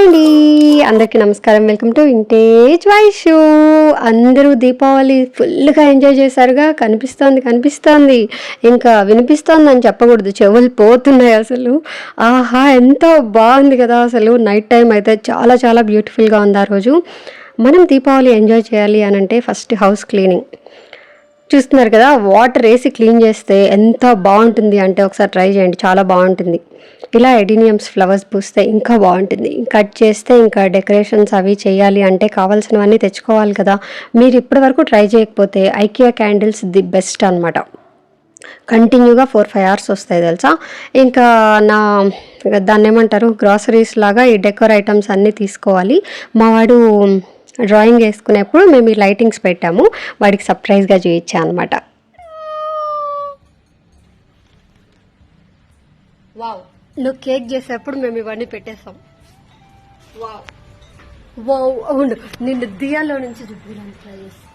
Hi అండి. అందరికీ నమస్కారం. వెల్కమ్ టు వింటేజ్ వాయిస్ అందరూ దీపావళి ఫుల్గా ఎంజాయ్ చేశారుగా. కనిపిస్తోంది కనిపిస్తోంది. ఇంకా వినిపిస్తోంది అని చెప్పకూడదు. చెవులు పోతున్నాయి అసలు. ఆహా ఎంతో బాగుంది కదా అసలు. నైట్ టైం అయితే చాలా చాలా బ్యూటిఫుల్గా ఉంది ఆ రోజు. మనం దీపావళి ఎంజాయ్ చేయాలి అని అంటే ఫస్ట్ హౌస్ క్లీనింగ్. చూస్తున్నారు కదా వాటర్ వేసి క్లీన్ చేస్తే ఎంత బాగుంటుంది అంటే ఒకసారి ట్రై చేయండి చాలా బాగుంటుంది. ఇలా ఎడినియమ్స్ ఫ్లవర్స్ పూస్తే ఇంకా బాగుంటుంది. కట్ చేస్తే ఇంకా డెకరేషన్స్ అవి చేయాలి అంటే కావాల్సినవన్నీ తెచ్చుకోవాలి కదా. మీరు ఇప్పటివరకు ట్రై చేయకపోతే ఐకియా క్యాండిల్స్ ది బెస్ట్ అనమాట కంటిన్యూగా ఫోర్ ఫైవ్ అవర్స్ వస్తాయి తెలుసా? ఇంకా నా దాన్ని ఏమంటారు గ్రాసరీస్ లాగా ఈ డెకోర్ ఐటమ్స్ అన్నీ తీసుకోవాలి. మా వాడు డ్రాయింగ్ వేసుకునేప్పుడు మేము ఈ లైటింగ్స్ పెట్టాము. వాడికి సర్ప్రైజ్గా చూయించా అనమాట వావ్. నువ్వు కేక్ చేసేప్పుడు మేము ఇవన్నీ పెట్టేస్తాం వావ్. వావ్. అవును. నిన్ను దియాలో నుంచి చూపించడానికి ట్రై చేస్తాం.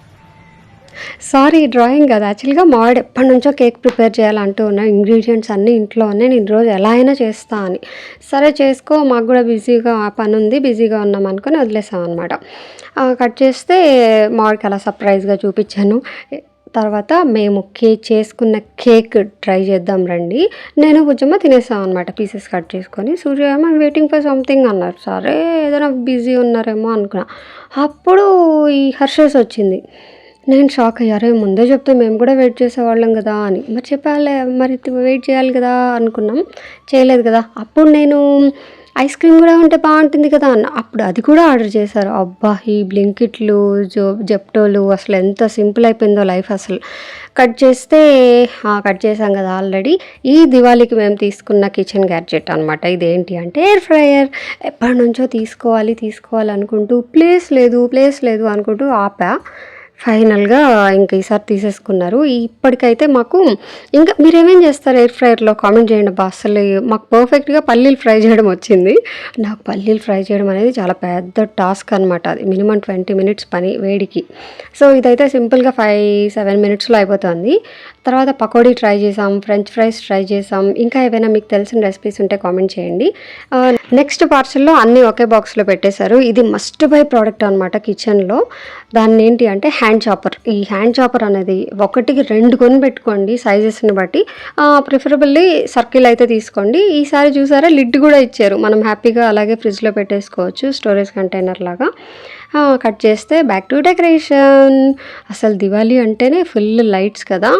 సారీ డ్రాయింగ్ కదా. యాక్చువల్గా మావాడు ఎప్పటి నుంచో కేక్ ప్రిపేర్ చేయాలంటూ ఉన్న ఇంగ్రీడియంట్స్ అన్నీ ఇంట్లో ఉన్నాయి. నేను రోజు ఎలా అయినా చేస్తా అని. సరే చేసుకో. మాకు కూడా బిజీగా పని ఉంది. బిజీగా ఉన్నాం అనుకుని వదిలేసాం అనమాట కట్ చేస్తే మావాడికి అలా సర్ప్రైజ్గా చూపించాను. తర్వాత మేము కేక్ చేసుకున్న కేక్ ట్రై చేద్దాం రండి. నేను బుజ్జమ్మ తినేసాం అనమాట పీసెస్ కట్ చేసుకొని. సూర్య ఏమో వెయిటింగ్ ఫర్ సంథింగ్ అన్నారు. సరే ఏదైనా బిజీ ఉన్నారేమో అనుకున్నా. అప్పుడు ఈ హర్షస్ వచ్చింది. నేను షాక్ అయ్యారు ముందే చెప్తే మేము కూడా వెయిట్ చేసేవాళ్ళం కదా అని. మరి చెప్పాలి మరి వెయిట్ చేయాలి కదా అనుకున్నాం. చేయలేదు కదా. అప్పుడు నేను ఐస్ క్రీమ్ కూడా ఉంటే బాగుంటుంది కదా అన్న. అప్పుడు అది కూడా ఆర్డర్ చేశారు. అబ్బా ఈ బ్లింకిట్లు జో జెప్టోలు అసలు ఎంత సింపుల్ అయిపోయిందో లైఫ్ అసలు. కట్ చేస్తే కట్ చేసాం కదా ఆల్రెడీ. ఈ దివాళీకి మేము తీసుకున్న కిచెన్ గ్యాడ్జెట్ అనమాట ఇదేంటి అంటే ఎయిర్ ఫ్రయర్. ఎప్పటి నుంచో తీసుకోవాలి తీసుకోవాలి అనుకుంటూ ప్లేస్ లేదు ప్లేస్ లేదు అనుకుంటూ ఆపా. ఫైనల్గా ఇంకా ఈసారి తీసేసుకున్నారు. ఇప్పటికైతే మాకు ఇంకా మీరేమేం చేస్తారు ఎయిర్ ఫ్రైయర్లో కామెంట్ చేయండి అబ్బా అసలు మాకు పర్ఫెక్ట్గా పల్లీలు ఫ్రై చేయడం వచ్చింది. నాకు పల్లీలు ఫ్రై చేయడం అనేది చాలా పెద్ద టాస్క్ అనమాట అది. మినిమం ట్వంటీ మినిట్స్ పని వేడికి. సో ఇదైతే సింపుల్గా ఫైవ్ సెవెన్ మినిట్స్లో అయిపోతుంది. తర్వాత పకోడీ ట్రై చేసాం ఫ్రెంచ్ ఫ్రైస్ ట్రై చేసాం. ఇంకా ఏవైనా మీకు తెలిసిన రెసిపీస్ ఉంటే కామెంట్ చేయండి. నెక్స్ట్ పార్సల్లో అన్నీ ఒకే బాక్స్లో పెట్టేశారు. ఇది మస్ట్ బై ప్రోడక్ట్ అనమాట కిచెన్లో. దాన్ని ఏంటి అంటే హ్యాండ్ చాపర్ ఈ హ్యాండ్ చాపర్ అనేది ఒకటికి రెండు కొని పెట్టుకోండి సైజెస్ని బట్టి. ప్రిఫరబుల్లీ సర్కిల్ అయితే తీసుకోండి. ఈసారి చూసారా లిడ్ కూడా ఇచ్చారు. మనం హ్యాపీగా అలాగే ఫ్రిడ్జ్లో పెట్టేసుకోవచ్చు స్టోరేజ్ కంటైనర్ లాగా. కట్ చేస్తే బ్యాక్ టు డెకరేషన్ అసలు దివాళీ అంటేనే ఫుల్ లైట్స్ కదా.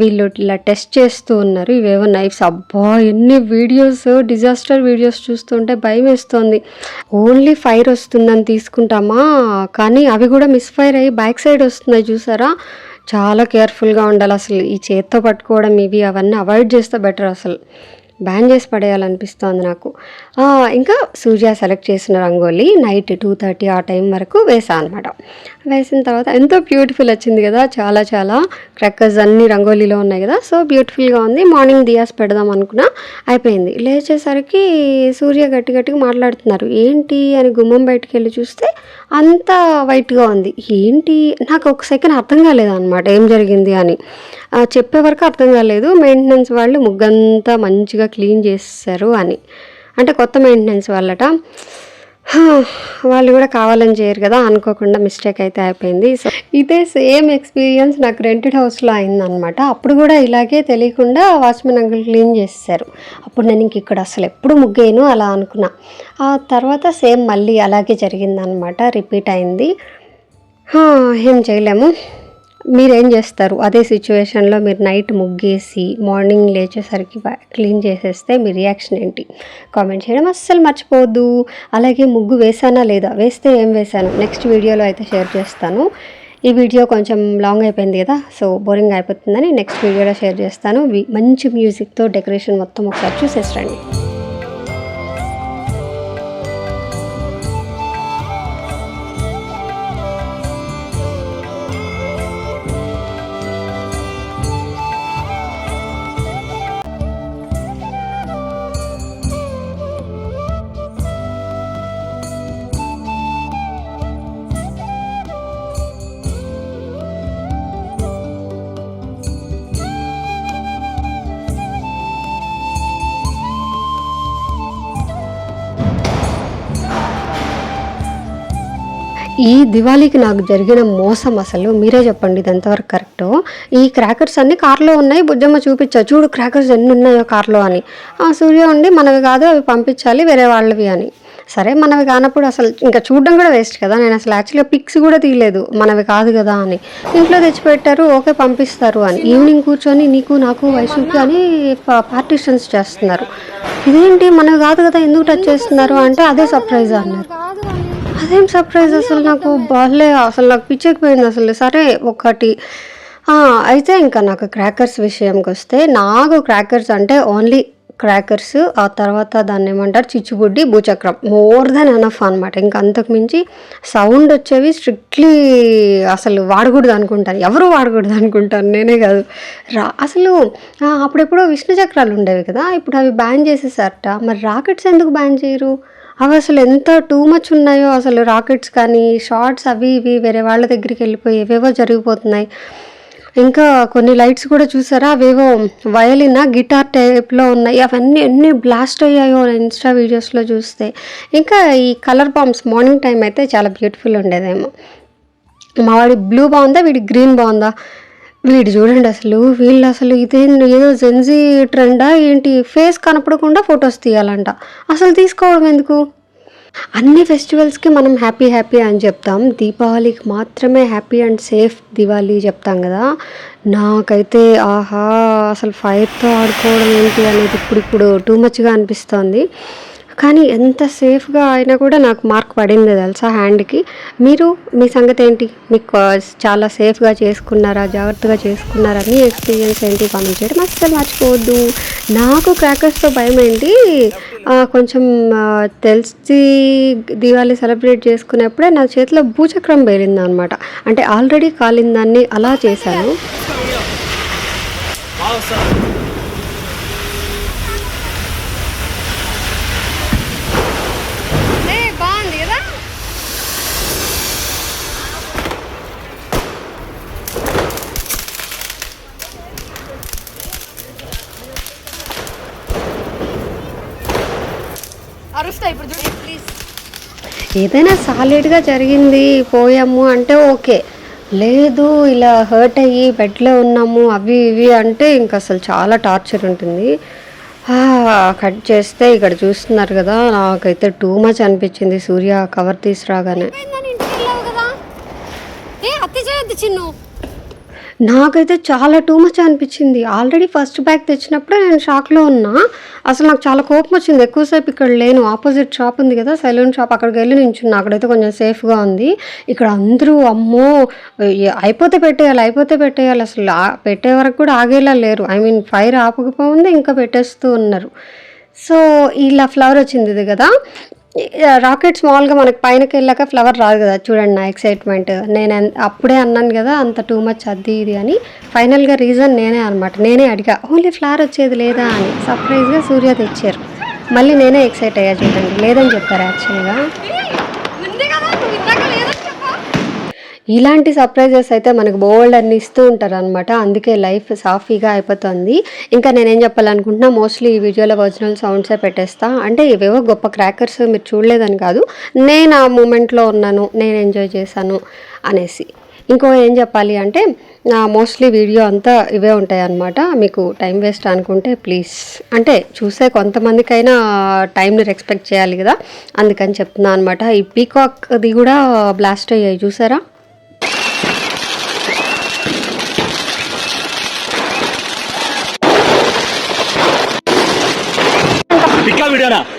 వీళ్ళు ఇలా టెస్ట్ చేస్తూ ఉన్నారు. ఇవేవో నైఫ్స్ అబ్బా ఎన్ని వీడియోస్ డిజాస్టర్ వీడియోస్ చూస్తుంటే భయం వేస్తుంది. ఓన్లీ ఫైర్ వస్తుందని తీసుకుంటామా? కానీ అవి కూడా మిస్ ఫైర్ అయ్యి బ్యాక్ సైడ్ వస్తున్నాయి చూసారా? చాలా కేర్ఫుల్గా ఉండాలి అసలు. ఈ చేత్తో పట్టుకోవడం ఇవి అవన్నీ అవాయిడ్ చేస్తే బెటర్ అసలు. బ్యాన్ చేసి పడేయాలనిపిస్తోంది నాకు. ఇంకా సూర్య సెలెక్ట్ చేసిన రంగోలీ నైట్ టూ థర్టీ ఆ టైం వరకు వేసా అనమాట వేసిన తర్వాత ఎంతో బ్యూటిఫుల్ వచ్చింది కదా చాలా చాలా. క్రక్కర్స్ అన్ని రంగోలీలో ఉన్నాయి కదా సో బ్యూటిఫుల్గా ఉంది. మార్నింగ్ దియాస్ పెడదాం అనుకున్నా అయిపోయింది. లేచేసరికి సూర్య గట్టి గట్టిగా మాట్లాడుతున్నారు. ఏంటి అని గుమ్మం బయటికి వెళ్ళి చూస్తే అంత వైట్గా ఉంది. ఏంటి? నాకు ఒక సెకండ్ అర్థం కాలేదన్నమాట ఏం జరిగింది అని. చెప్పే వరకు అర్థం కాలేదు. మెయింటెనెన్స్ వాళ్ళు ముగ్గంతా మంచిగా క్లీన్ చేస్తారు అని. అంటే కొత్త మెయింటెనెన్స్ వాళ్ళట. వాళ్ళు కూడా కావాలని చేయరు కదా అనుకోకుండా మిస్టేక్ అయితే అయిపోయింది. సో ఇదే సేమ్ ఎక్స్పీరియన్స్ నాకు రెంటెడ్ హౌస్లో అయిందనమాట అప్పుడు కూడా ఇలాగే తెలియకుండా వాచ్మెన్ అంకుల్ క్లీన్ చేస్తారు అప్పుడు నేను ఇంక ఇక్కడ అసలు ఎప్పుడు ముగ్గేను అలా అనుకున్నా. ఆ తర్వాత సేమ్ మళ్ళీ అలాగే జరిగిందనమాట రిపీట్ అయింది. ఏం చేయలేము. మీరేం చేస్తారు? అదే సిచ్యువేషన్లో మీరు నైట్ ముగ్గేసి మార్నింగ్ లేచేసరికి క్లీన్ చేసేస్తే మీ రియాక్షన్ ఏంటి? కామెంట్ చేయడం అస్సలు మర్చిపోవద్దు. అలాగే ముగ్గు వేసానా లేదా? వేస్తే ఏం వేసాను? నెక్స్ట్ వీడియోలో అయితే షేర్ చేస్తాను. ఈ వీడియో కొంచెం లాంగ్ అయిపోయింది కదా సో బోరింగ్ అయిపోతుందని నెక్స్ట్ వీడియోలో షేర్ చేస్తాను. మంచి మ్యూజిక్తో డెకరేషన్ మొత్తం ఒకసారి చూసేసి ఈ దివాళీకి నాకు జరిగిన మోసం అసలు మీరే చెప్పండి ఇది ఎంతవరకు కరెక్ట్. ఈ క్రాకర్స్ అన్ని కార్లో ఉన్నాయి బుజ్జమ్మ చూపించా చూడు క్రాకర్స్ ఎన్ని ఉన్నాయో కార్లో అని. ఆ సూర్య ఉండి మనవి కాదు అవి పంపించాలి వేరే వాళ్ళవి అని. సరే మనవి కానప్పుడు అసలు ఇంకా చూడడం కూడా వేస్ట్ కదా నేను అసలు యాక్చువల్గా పిక్స్ కూడా తీయలేదు మనవి కాదు కదా అని. ఇంట్లో తెచ్చిపెట్టారు ఓకే పంపిస్తారు అని. ఈవినింగ్ కూర్చొని నీకు నాకు వయసుకి అని పార్టీషన్స్ చేస్తున్నారు. ఇదేంటి మనవి కాదు కదా ఎందుకు టచ్ చేస్తున్నారు అంటే అదే సర్ప్రైజ్ అన్నారు. అదేం సర్ప్రైజ్ అసలు నాకు? బాగాలే అసలు నాకు పిచ్చెక్కిపోయింది అసలు. సరే ఒకటి. అయితే ఇంకా నాకు క్రాకర్స్ విషయంకి వస్తే నాకు క్రాకర్స్ అంటే ఓన్లీ క్రాకర్స్ ఆ తర్వాత దాన్ని ఏమంటారు? చిచ్చుబుడ్డి భూచక్రం. మోర్ దెన్ ఎనఫ్ అనమాట ఇంకా అంతకు మించి సౌండ్ వచ్చేవి స్ట్రిక్ట్లీ అసలు వాడకూడదు అనుకుంటాను ఎవరు వాడకూడదు అనుకుంటాను నేనే కాదు. రా అసలు అప్పుడెప్పుడో విష్ణు చక్రాలు ఉండేవి కదా? ఇప్పుడు అవి బ్యాన్ చేసేసారట. మరి రాకెట్స్ ఎందుకు బ్యాన్ చేయరు? అవి అసలు ఎంత టూ మచ్ ఉన్నాయో అసలు రాకెట్స్ కానీ షార్ట్స్ అవి ఇవి వేరే వాళ్ళ దగ్గరికి వెళ్ళిపోయి ఏవేవో జరిగిపోతున్నాయి. ఇంకా కొన్ని లైట్స్ కూడా చూసారా? అవేవో వయలిన్ గిటార్ టైప్లో ఉన్నాయి. అవన్నీ ఎన్ని బ్లాస్ట్ అయ్యాయో ఇన్స్టా వీడియోస్లో చూస్తే. ఇంకా ఈ కలర్ బాంబ్స్ మార్నింగ్ టైం అయితే చాలా బ్యూటిఫుల్ ఉండేదేమో. మా వాడి బ్లూ బాగుందా? వీడి గ్రీన్ బాగుందా? వీడు చూడండి అసలు వీళ్ళు అసలు ఇదే ఏదో జెన్జీ ట్రెండా ఏంటి? ఫేస్ కనపడకుండా ఫొటోస్ తీయాలంట. అసలు తీసుకోవడం ఎందుకు? అన్ని ఫెస్టివల్స్కి మనం హ్యాపీ హ్యాపీ అని చెప్తాం. దీపావళికి మాత్రమే హ్యాపీ అండ్ సేఫ్ దివాళీ చెప్తాం కదా. నాకైతే ఆహా అసలు ఫైర్తో ఆడుకోవడం ఏంటి అనేది ఇప్పుడు ఇప్పుడు టూ మచ్గా అనిపిస్తోంది. కానీ ఎంత సేఫ్గా అయినా కూడా నాకు మార్క్ పడింది తెలుసా హ్యాండ్కి. మీరు మీ సంగతి ఏంటి? మీకు చాలా సేఫ్గా చేసుకున్నారా? జాగ్రత్తగా చేసుకున్నారా? మీ ఎక్స్పీరియన్స్ ఏంటి? కామెంట్ చేయడం. అస్సలు మర్చిపోవద్దు. నాకు క్రాకర్స్తో భయం ఏంటి కొంచెం తెలిసి దివాళీ సెలబ్రేట్ చేసుకునేప్పుడే నా చేతిలో భూచక్రం పేలింది అనమాట అంటే ఆల్రెడీ కాలిన దాన్ని అలా చేశాను బాగుంది కదా అరుస్తా ఇప్పుడు చూడు ప్లీజ్ ఏదైనా సాలిడ్గా జరిగింది పోయాము అంటే ఓకే. లేదు ఇలా హర్ట్ అయ్యి బెడ్లో ఉన్నాము అవి ఇవి అంటే ఇంకా అసలు చాలా టార్చర్ ఉంటుంది. కట్ చేస్తే ఇక్కడ చూస్తున్నారు కదా నాకైతే టూ మచ్ అనిపించింది సూర్య కవర్ తీసి రాగానే. చిన్ను. నాకైతే చాలా టూ మచ్ అనిపించింది. ఆల్రెడీ ఫస్ట్ బ్యాగ్ తెచ్చినప్పుడే నేను షాక్లో ఉన్నా. అసలు నాకు చాలా కోపం వచ్చింది. ఎక్కువసేపు ఇక్కడ లేను. ఆపోజిట్ షాప్ ఉంది కదా సెలూన్ షాప్ అక్కడికి వెళ్ళి నించున్నా. అక్కడైతే కొంచెం సేఫ్గా ఉంది. ఇక్కడ అందరూ అమ్మో అయిపోతే పెట్టేయాలి అయిపోతే పెట్టేయాలి. అసలు పెట్టే వరకు కూడా ఆగేలా లేరు. ఐ మీన్ ఫైర్ ఆపకపోయింది ఇంకా పెట్టేస్తూ ఉన్నారు. సో ఇలా ఫ్లవర్ వచ్చింది ఇది కదా. రాకెట్ స్మాల్గా మనకి పైనకి వెళ్ళాక ఫ్లవర్ రాదు కదా. చూడండి నా ఎక్సైట్మెంట్ నేను అప్పుడే అన్నాను కదా అంత టూ మచ్ అది ఇది అని. ఫైనల్గా రీజన్ నేనే అనమాట నేనే అడిగా ఓన్లీ ఫ్లవర్ వచ్చేది లేదా? అని. సర్ప్రైజ్గా సూర్య తెచ్చారు. మళ్ళీ నేనే ఎక్సైట్ అయ్యా చూడండి. లేదని చెప్పారు యాక్చువల్గా ఉంది కదా నువ్వు ఇందాక లేదని చెప్పా ఇలాంటి సర్ప్రైజెస్ అయితే మనకు బోల్డ్ అన్ని ఇస్తూ ఉంటారు అనమాట అందుకే లైఫ్ సాఫీగా అయిపోతుంది. ఇంకా నేనేం చెప్పాలనుకుంటున్నా మోస్ట్లీ ఈ వీడియోలో ఒరిజినల్ సౌండ్సే పెట్టేస్తా. అంటే ఇవేవో గొప్ప క్రాకర్స్ మీరు చూడలేదని కాదు. నేను ఆ మూమెంట్లో ఉన్నాను నేను ఎంజాయ్ చేశాను అనేసి. ఇంకో ఏం చెప్పాలి అంటే మోస్ట్లీ వీడియో అంతా ఇవే ఉంటాయి అన్నమాట మీకు టైం వేస్ట్ అనుకుంటే ప్లీజ్ అంటే చూసే కొంతమందికైనా టైంని రెస్పెక్ట్ చేయాలి కదా. అందుకని చెప్తున్నా అనమాట ఈ పీకాక్ది కూడా బ్లాస్ట్ అయ్యాయి. చూసారా? ভিডিও না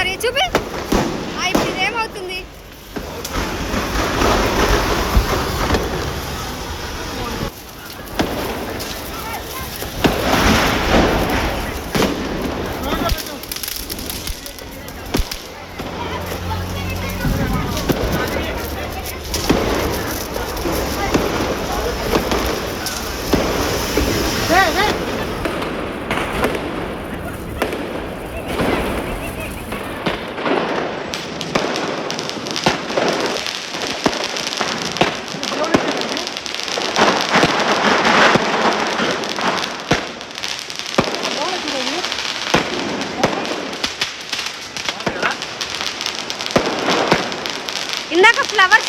जा रही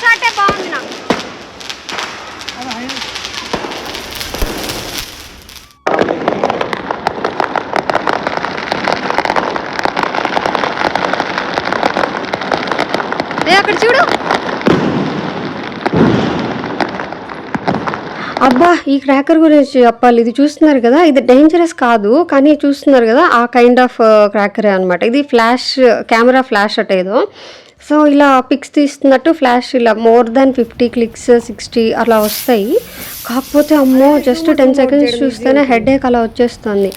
షాటే బాగుంది నాకు అక్కడ చూడు. అబ్బా ఈ క్రాకర్ గురించి చెప్పాలి ఇది చూస్తున్నారు కదా ఇది డేంజరస్ కాదు కానీ చూస్తున్నారు కదా ఆ కైండ్ ఆఫ్ క్రాకరే అనమాట ఇది ఫ్లాష్ కెమెరా ఫ్లాష్ అట్ ఏదో. సో ఇలా పిక్స్ తీస్తున్నట్టు ఫ్లాష్ ఇలా more than fifty clicks sixty అలా వస్తాయి. కాకపోతే అమ్మో జస్ట్ టెన్ సెకండ్స్ చూస్తేనే హెడ్ ఏక్ అలా వచ్చేస్తుంది.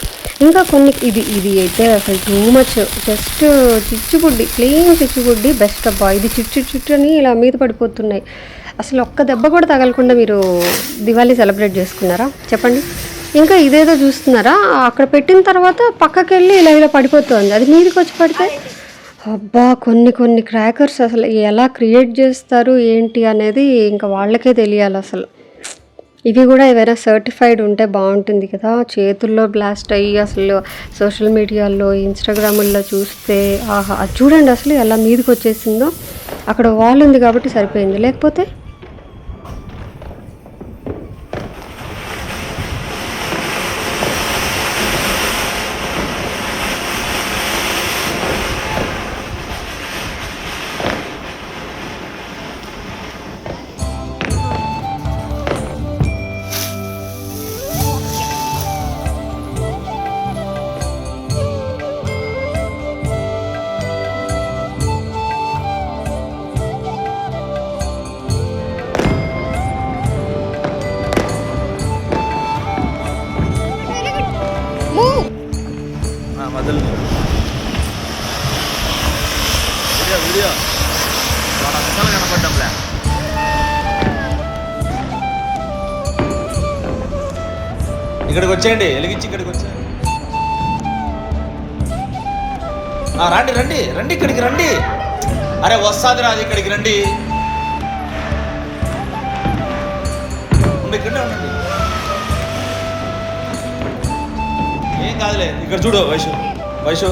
ఇంకా కొన్ని ఇది ఇది అయితే అసలు టూ మచ్ జస్ట్ చిచ్చుబుడ్డి క్లీన్ చిచ్చుబుడ్డి బెస్ట్ అబ్బా. ఇది చిచ్చు చిచ్చు అని ఇలా మీద పడిపోతున్నాయి. అసలు ఒక్క దెబ్బ కూడా తగలకుండా మీరు దివాళీ సెలబ్రేట్ చేసుకున్నారా? చెప్పండి. ఇంకా ఇదేదో చూస్తున్నారా? అక్కడ పెట్టిన తర్వాత పక్కకి వెళ్ళి ఇలా ఇలా పడిపోతుంది. అది మీదకి వచ్చి పడితే? అబ్బా కొన్ని కొన్ని క్రాకర్స్ అసలు ఎలా క్రియేట్ చేస్తారు ఏంటి అనేది ఇంకా వాళ్ళకే తెలియాలి అసలు. ఇవి కూడా ఏవైనా సర్టిఫైడ్ ఉంటే బాగుంటుంది కదా. చేతుల్లో బ్లాస్ట్ అయ్యి అసలు సోషల్ మీడియాలో ఇన్స్టాగ్రాముల్లో చూస్తే ఆహా అది చూడండి అసలు ఎలా మీదకి వచ్చేసిందో. అక్కడ వాల్ ఉంది కాబట్టి సరిపోయింది. లేకపోతే వచ్చేయండి వెలిగించి ఇక్కడికి వచ్చేయండి రండి రండి రండి ఇక్కడికి రండి. అరే వస్తాది రాదు ఇక్కడికి రండి. ఇక్కడే ఉండండి. ఏం కాదులే ఇక్కడ చూడు వైషు వైషు.